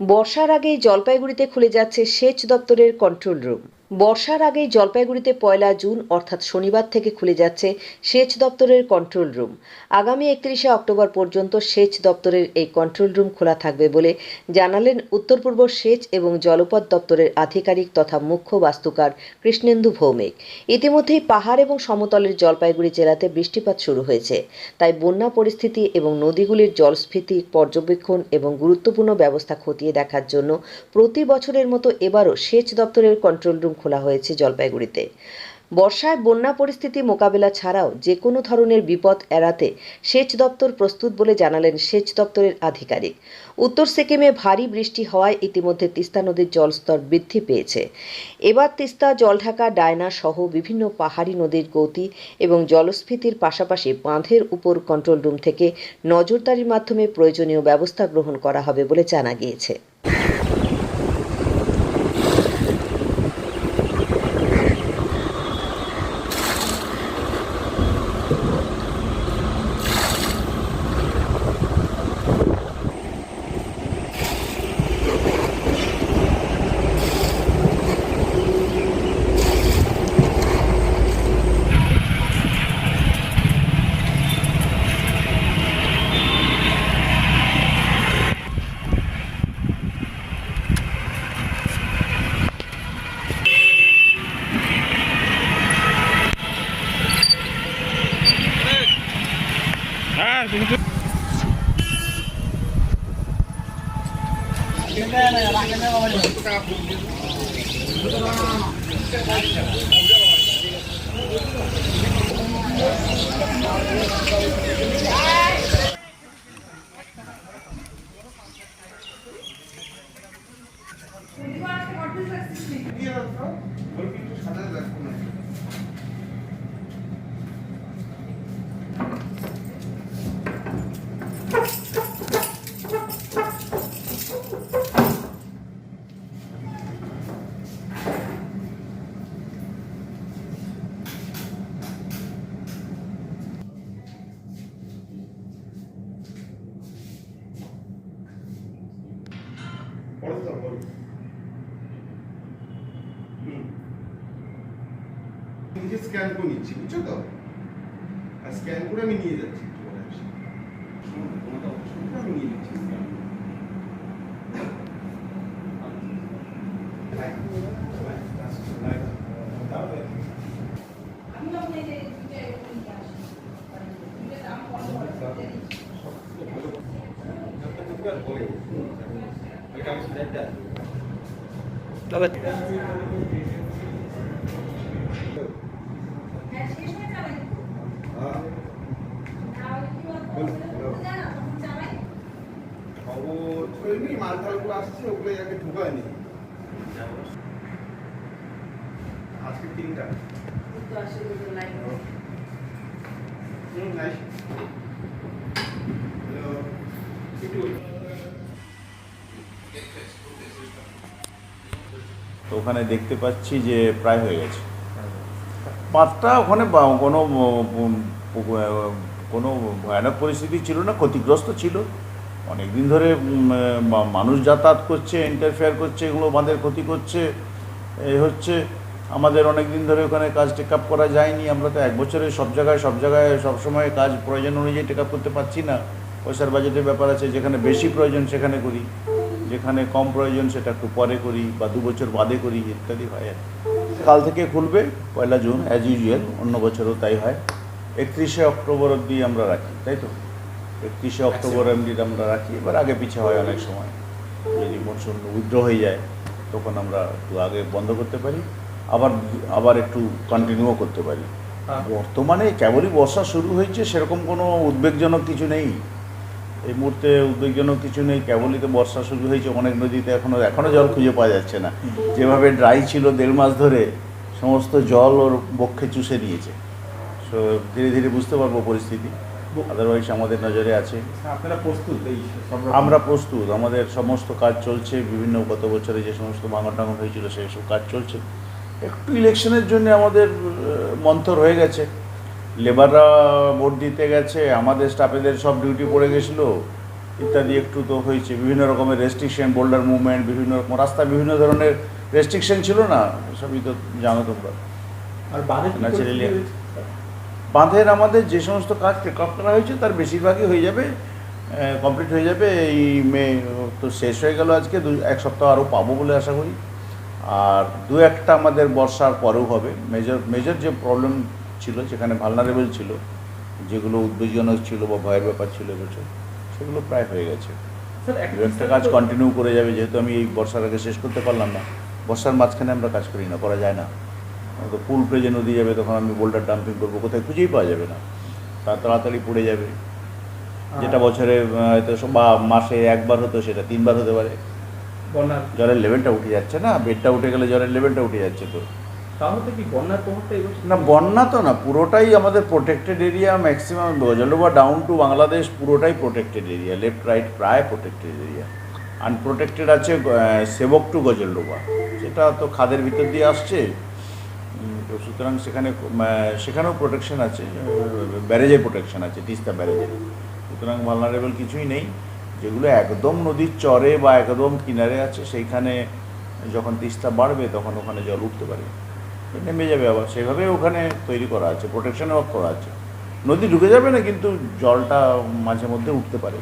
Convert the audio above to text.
বর্ষার আগেই জলপাইগুড়িতে খুলে যাচ্ছে সেচ দপ্তরের কন্ট্রোল রুম বর্ষার আগেই জলপাইগুড়িতে পয়লা জুন, অর্থাৎ শনিবার থেকে খুলে যাচ্ছে সেচ দপ্তরের কন্ট্রোল রুম আগামী একত্রিশে অক্টোবর পর্যন্ত সেচ দপ্তরের এই কন্ট্রোল রুম খোলা থাকবে বলে জানালেন উত্তর পূর্ব সেচ এবং জলপথ দপ্তরের আধিকারিক তথা মুখ্য বাস্তুকার কৃষ্ণেন্দু ভৌমিক। ইতিমধ্যেই পাহাড় এবং সমতলের জলপাইগুড়ি জেলাতে বৃষ্টিপাত শুরু হয়েছে। তাই বন্যা পরিস্থিতি এবং নদীগুলির জলস্ফীতি, পর্যবেক্ষণ এবং গুরুত্বপূর্ণ ব্যবস্থা খতিয়ে দেখার জন্য প্রতি বছরের মতো এবারও সেচ দপ্তরের কন্ট্রোল রুম খোলা হয়েছে জলপাইগুড়িতে। বর্ষায় বন্যা পরিস্থিতি মোকাবেলা ছাড়াও যে কোনো ধরনের বিপদ এড়াতে সেচ দপ্তর প্রস্তুত বলে জানালেন সেচ দপ্তরের আধিকারিক। উত্তর সিকিমে ভারী বৃষ্টি হওয়ায় ইতিমধ্যে তিস্তা নদীর জলস্তর বৃদ্ধি পেয়েছে। এবার তিস্তা, জলঢাকা, ডায়না সহ বিভিন্ন পাহাড়ি নদীর গতি এবং জলস্ফীতির পাশাপাশি বাঁধের উপর কন্ট্রোল রুম থেকে নজরদারির মাধ্যমে প্রয়োজনীয় ব্যবস্থা গ্রহণ করা হবে বলে জানা গিয়েছে। 그렇게 좀 찾아야 될것 같아요. পড়ো নিজে স্ক্যান করে নিচ্ছি, বুঝছ তো? আর স্ক্যান করে আমি নিয়ে যাচ্ছি আমি নিয়ে যাচ্ছি স্ক্যান তবে খবর এমনি মাল টালগুলো আসছে ওগুলো আগে ঢুকায়নি আজকে তিনটা হুম নাইস হ্যালো একটু তো ওখানে দেখতে পাচ্ছি যে প্রায় হয়ে গেছে। বাঁধটা ওখানে কোনো কোনো ভয়ানক পরিস্থিতি ছিল না, ক্ষতিগ্রস্ত ছিল। অনেক দিন ধরে মানুষ যাতায়াত করছে ইন্টারফেয়ার করছে, এগুলো বাঁধের ক্ষতি করছে এই হচ্ছে। আমাদের অনেক দিন ধরে ওখানে কাজ টেক আপ করা যায়নি, আমরা তো এক বছরে সব জায়গায় সব জায়গায়, সব সময় কাজ প্রয়োজন অনুযায়ী টেক আপ করতে পারছি না। পয়সার বাজেটের ব্যাপার আছে, যেখানে বেশি প্রয়োজন সেখানে করি। যেখানে কম প্রয়োজন সেটা একটু পরে করি বা দু বছর বাদে করি ইত্যাদি হয় আর কাল থেকে খুলবে পয়লা জুন অ্যাজ ইউজুয়াল অন্য বছরও তাই হয়। একত্রিশে অক্টোবর অবধি আমরা রাখি তাই তো? একত্রিশে অক্টোবর অবধি আমরা রাখি এবার আগে পিছে হয় অনেক সময়। যদি মনসুন উইথড্র হয়ে যায় তখন আমরা একটু আগে বন্ধ করতে পারি আবার আবার একটু কন্টিনিউও করতে পারি। বর্তমানে কেবলই বর্ষা শুরু হয়েছে সেরকম কোনো উদ্বেগজনক কিছু নেই। এই মুহূর্তে উদ্বেগজনক কিছু নেই। কেবলই তো বর্ষা শুরু হয়েছে অনেক নদীতে এখনও এখনও জল খুঁজে পাওয়া যাচ্ছে না। যেভাবে ড্রাই ছিল দেড় মাস ধরে সমস্ত জল ওর বক্ষে চুষে নিয়েছে। সো ধীরে ধীরে বুঝতে পারব পরিস্থিতি। আদারওয়াইজ আমাদের নজরে আছে। আপনারা প্রস্তুত এই আমরা প্রস্তুত। আমাদের সমস্ত কাজ চলছে। বিভিন্ন গত বছরে যে সমস্ত ভাঙন টাঙন হয়েছিল সেই সব কাজ চলছে। একটু ইলেকশনের জন্য আমাদের মন্থর হয়ে গেছে। লেবাররা ভোট দিতে গেছে আমাদের স্টাফেদের সব ডিউটি পড়ে গেছিল ইত্যাদি একটু তো হয়েছে। বিভিন্ন রকমের রেস্ট্রিকশন বোল্ডার মুভমেন্ট বিভিন্ন রকম রাস্তা বিভিন্ন ধরনের রেস্ট্রিকশন ছিল না? সবই তো জানো তোমরা। আর পরিস্থিতি বাঁধের আমাদের যে সমস্ত কাজ টেক অফ করা হয়েছে তার বেশিরভাগই হয়ে যাবে কমপ্লিট হয়ে যাবে। এই মে তো শেষ হয়ে গেল আজকে দু এক সপ্তাহ আরও পাবো বলে আশা করি। আর দু একটা আমাদের বর্ষার পরেও হবে। মেজর মেজর যে প্রবলেম ছিল যেখানে ভালনারেবল ছিল যেগুলো উদ্বেগজনক ছিল বা ভয়ের ব্যাপার ছিল এবছর সেগুলো প্রায় হয়ে গেছে। দু একটা কাজ কন্টিনিউ করে যাবে যেহেতু আমি এই বর্ষার আগে শেষ করতে পারলাম না বর্ষার মাঝখানে আমরা কাজ করি না করা যায় না। তো ফুল প্রেজে নদী যাবে তখন আমি বোল্ডার ডাম্পিং করব কোথায় খুঁজেই পাওয়া যাবে না। তা তাড়াতাড়ি পড়ে যাবে। যেটা বছরে হয়তো বা মাসে একবার হতো সেটা তিনবার হতে পারে। জলের লেভেলটা উঠে যাচ্ছে না বেডটা উঠে গেলে জলের লেভেলটা উঠে যাচ্ছে তো। তাহলে কি না, বন্যা তো না, পুরোটাই আমাদের protected area maximum Gajoldoba down to Bangladesh পুরোটাই প্রোটেক্টেড এরিয়া লেফট রাইট প্রায় প্রোটেক্টেড এরিয়া আনপ্রোটেক্টেড আছে সেবক টু গজলডোবা। সেটা তো খাদের ভিতর দিয়ে আসছে। তো সুতরাং সেখানে সেখানেও প্রোটেকশন আছে, ব্যারেজে প্রোটেকশন আছে, তিস্তা ব্যারেজের সুতরাং ভালনারেবল কিছুই নেই। যেগুলো একদম নদীর চরে বা একদম কিনারে আছে, সেইখানে যখন তিস্তা বাড়বে তখন ওখানে জল উঠতে পারে। নেমে যাবে আবার। সেভাবে ওখানে তৈরি করা আছে প্রোটেকশন ওয়ার্ক করা আছে। নদী ঢুকে যাবে না, কিন্তু জলটা মাঝে মধ্যে উঠতে পারে।